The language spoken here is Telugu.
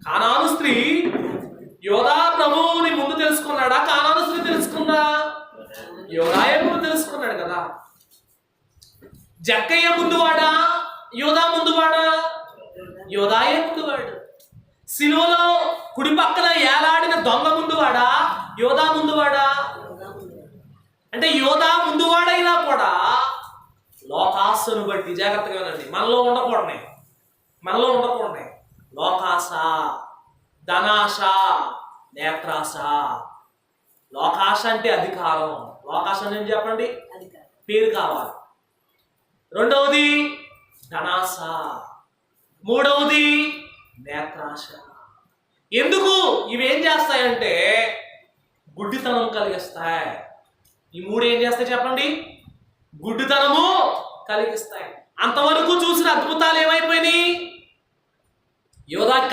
కానాను స్త్రీ యోధా ప్రభువుని ముందు తెలుసుకున్నాడా? కానాను స్త్రీ తెలుసుకుందా? యోధాయే ముందు తెలుసుకున్నాడు కదా. జక్కయ్య ముందువాడా యోధా ముందువాడా యోధాయే ముందువాడు సిలువలో కుడి పక్కన ఏలాడిన దొంగ ముందువాడా యోధా ముందువాడా అంటే యోధా ముందువాడైనా కూడా లోకాస్తును బట్టి జాగ్రత్తగా ఉండండి మనలో ఉండకూడనే మనలో ఉండకూడదు. లోకాశ ధనాశ నేత్రాశ లోకాశ అంటే అధికారం. లోకాశ ఏం చెప్పండి? పేరు కావాలి. రెండవది ధనాశ మూడవది నేత్రాశ. ఎందుకు? ఇవి ఏం చేస్తాయంటే గుడ్డితనం కలిగిస్తాయి. ఈ మూడు ఏం చేస్తాయి చెప్పండి? గుడ్డితనము కలిగిస్తాయి. అంతవరకు చూసిన అద్భుతాలు ఏమైపోయినాయి? యోధా